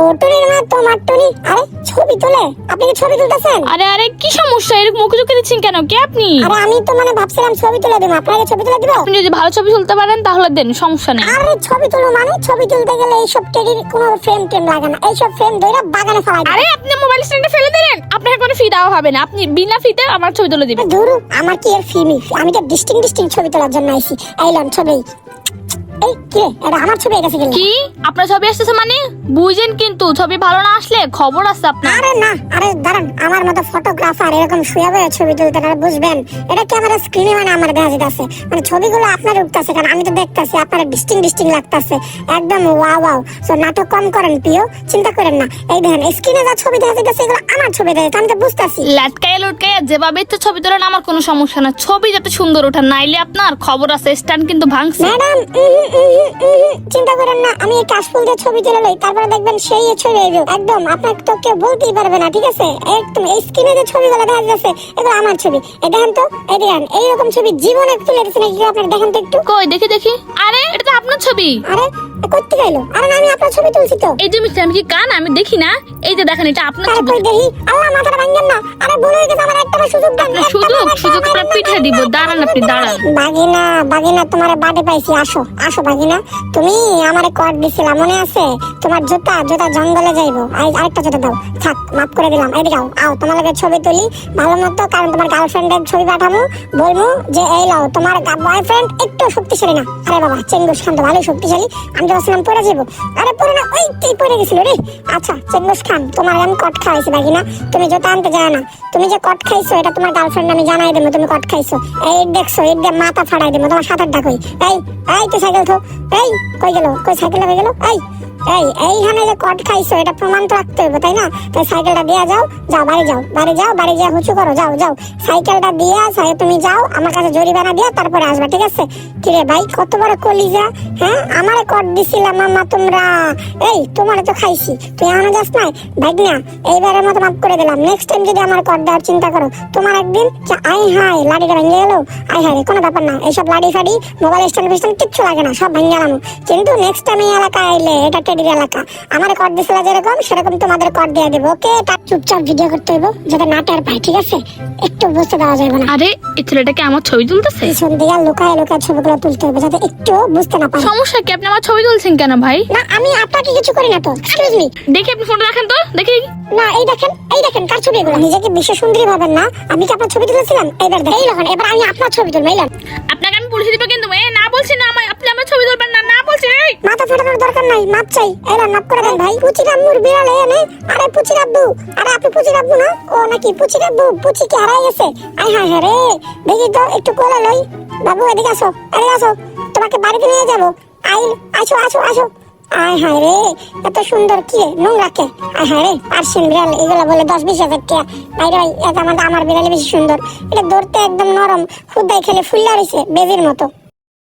ও টুনির মা তোমার টুনি আরে ছবি তোলে আপনি কি ছবি তুলতেছেন? আরে আরে কি সমস্যা? এরকম মুখে চোখে দিচ্ছেন কেন? কে আপনি? আরে আমি তো মানে ভাবছিলাম ছবি তুলে দেবো আপনাকে ছবি তুলে দিব? আপনি যদি ভালো ছবি তুলতে পারেন তাহলে দেন সমস্যা নেই। আরে ছবি তুলো মানে? ছবি তুলতে গেলে এইসব টেডির কোনো ফ্রেম টেম লাগে না। এইসব ফ্রেম ধরে বাগানে ফেলাই আরে আপনি মোবাইল স্ট্যান্ডে ফেলে দিলেন? আপনাকে কোনো ফি দেওয়া হবে না। আপনি বিনা ফিতে আমার ছবি তুলে দিবেন। ধরু আমার কি এর ফিমি আমি তো ডিস্টিং ডিস্টিং ছবি তোলার জন্য আইছি। এই লন ছবি। এই কি? এটা আমার ছবি এসে গেল কি? আপনার ছবি আসতেছে মানে? বুঝেন কিন্তু ছবি ভালো না আসলে খবর আছে আপনার। আরে না আরে দাঁড়ান আমার মতো ফটোগ্রাফার এরকম শুয়ে বয়ে ছবি তুলতে না বুঝবেন? এটা ক্যামেরা স্ক্রিনে মানে আমার দেখা যেতেছে মানে ছবিগুলো আপনার উঠতেছে কারণ আমি তো দেখতাছি আপনার ডিস্টিং ডিস্টিং লাগতাছে। একদম ওয়াও ওয়াও সো নাটক কম করেন প্রিয় চিন্তা করেন না। এই দেখেন স্ক্রিনে যা ছবি দেখা যেতেছে এগুলো আমার ছবি দেখা যাচ্ছে, আমি তো বুঝতাছি। লাটকায় লটকায় যেভাবে ছবি তোলেন আমার কোনো সমস্যা না। ছবি যাতে সুন্দর ওঠা নাইলে আপনার খবর আছে স্ট্যান্ড কিন্তু ভাঙছে। ম্যাডাম চিন্তা করেন না, আমি একটা কাশফুল দিয়ে ছবি তুলে লই, তারপরে দেখবেন সেই ছবি আইবে একদম আপনাকে তো কেউ বলতেই পারবে না, ঠিক আছে? একদম, এই স্ক্রিনে যে ছবিগুলো দেখা যাচ্ছে, এগুলো আমার ছবি। এই দেখেন তো, এই দেখেন, এইরকম ছবি জীবনে তুলে দিচ্ছেন নাকি আপনার? দেখেন তো একটু। কই, দেখি দেখি। আরে, এটা আপনার ছবি? আরে করতে গেলো আরে আমি আপনার ছবি তুলছি তো। এই যে মিস্টার আমি কি কান? আমি দেখি না। এই যে দেখেন এটা আপনার ছবি। দেখি। আল্লাহ মাথাটা ভাঙেন না। আরে হয়ে গেছে আমার একটা সুযোগ সুযোগ সুযোগ আপনার পিঠে দিব। দাঁড়ান আপনি দাঁড়ান। বাগিনা বাগিনা তোমার বাড়ি পাইছি আসো। আসো বাগিনা। তুমি আমারে কট দিছিলা মনে আছে? তোমার জুতা জুতা জঙ্গলে যাইবো। আরেকটা জুতা দাও। থাক মাফ করে দিলাম। এদিকে আও আও তোমার লগে ছবি তুলি। ভালো মতো কারণ তোমার গার্লফ্রেন্ডের ছবি পাঠাবো বলব যে এই লাও তোমার বয়ফ্রেন্ড একটু শক্তিশালী না। আরে বাবা চেঙ্গুস খান তো ভালোই শক্তিশালী। আমি তো ভাবছিলাম পরে যাব আরে, পরে না, ওই তুই পরে গেছিল রে। আচ্ছা চেঙ্গুস খান তোমার আমি কট খাওয়াইছি বাকি না। তুমি জুতা আনতে যাও না। তুমি যে কট খাইছো, এটা তোমার গার্লফ্রেন্ড আমি জানাই দেবো তুমি কট খাইছো। এই দেখছ, এই দেখ মাথা ফাড়াই দেবো, তোমার সাঁতার ডাকই এই এই, তুই সাইকেল থো। এই, কই গেল? কই সাইকেল হয়ে গেল? এই এই এইখানে যে কট খাইছো, এটা প্রমাণ তো রাখতে হবে তাই না? তাই সাইকেলটা দিয়ে যাও যাও, বাড়ি যাও বাড়ি যাও, বাড়ি যা হুচু করো, যাও যাও। সাইকেলটা দিয়ে সাই তুমি যাও, আমার কাছে জরিমানা দিয়ে, তারপরে আসবা, ঠিক আছে? কিরে ভাই, কত বড় কলিজা হ্যাঁ? আমারে কট দিছিলাম মামা তোমরা। এই, তোমারে তো খাইছি, তুই এখনও যাস না ভাই না এইবারের মতো মাফ করে দিলাম। নেক্সট টাইম যদি আমার কট দেওয়ার চিন্তা করো, তোমার একদিন আই হাই লাড়িটা ভেঙে গেল? আই হাই কোনো ব্যাপার না। এইসব লাড়ি ফাড়ি মোবাইল স্ট্যান্ড ফিস্ট্যান্ড কিচ্ছু লাগে না, সব ভেঙে গেলাম। কিন্তু নেক্সট টাইম এই এলাকায় আইলে এটা এলাকা? আমার দিছিল যেরকম সেরকম তোমাদের দিয়ে দেবো ওকে? তার চুপচাপ ভিডিও করতে হইব যাতে না টের পায় ঠিক আছে? একটু বুঝতে দেওয়া যাবে না। আরে এই ছেলেটাকে আমার ছবি তুলতেছে? পিছন দিকে লুকায় লুকায় ছবিগুলো তুলতে হবে যাতে একটু বুঝতে না পারে সমস্যা কি? আপনি আমার ছবি তুলছেন কেন ভাই? না আমি আপনাকে কিছু করি না তো এক্সকিউজ মি দেখি আপনি ফোনটা রাখেন তো দেখি। না এই দেখেন এই দেখেন কার ছবি এগুলো? নিজেকে বিশ্ব সুন্দরী ভাবেন না। আমি কি আপনার ছবি তুলেছিলাম? এবার দেখেন। এই দেখেন এবার আমি আপনার ছবি তুলবো আপনাকে আমি পুলিশে দিবে কিন্তু এ না বলছি না আমার আপনি আমার ছবি তুলবেন না না বলছি মাথা ফাটানোর দরকার নাই, মাপ চাই। এরা মাপ করে দেন ভাই। পুচি রাব্বুর বিড়ালে আরে পুচি রাব্বু আরে আপনি পুচি রাব্বু না? ও নাকি পুচি রাব্বু পুচি কি হারাই গেছে? রে, দেখি তো, একটু কোলে লই। বাবু, এদিকে আসো আসো, তোমাকে বাড়িতে নিয়ে যাব। আই আসো আসো আসো। আয় হায় রে, এত সুন্দর কি? নোংরা কে? আয় হায় রে পার্সিয়ান বিড়াল, এগুলো বলে দশ বিশ হাজার ভাই রে এটা আমার আমার বিড়ালে বেশি সুন্দর। এটা ধরতে একদম নরম, খুদাই খেলে ফুল্লা রয়েছে মতো।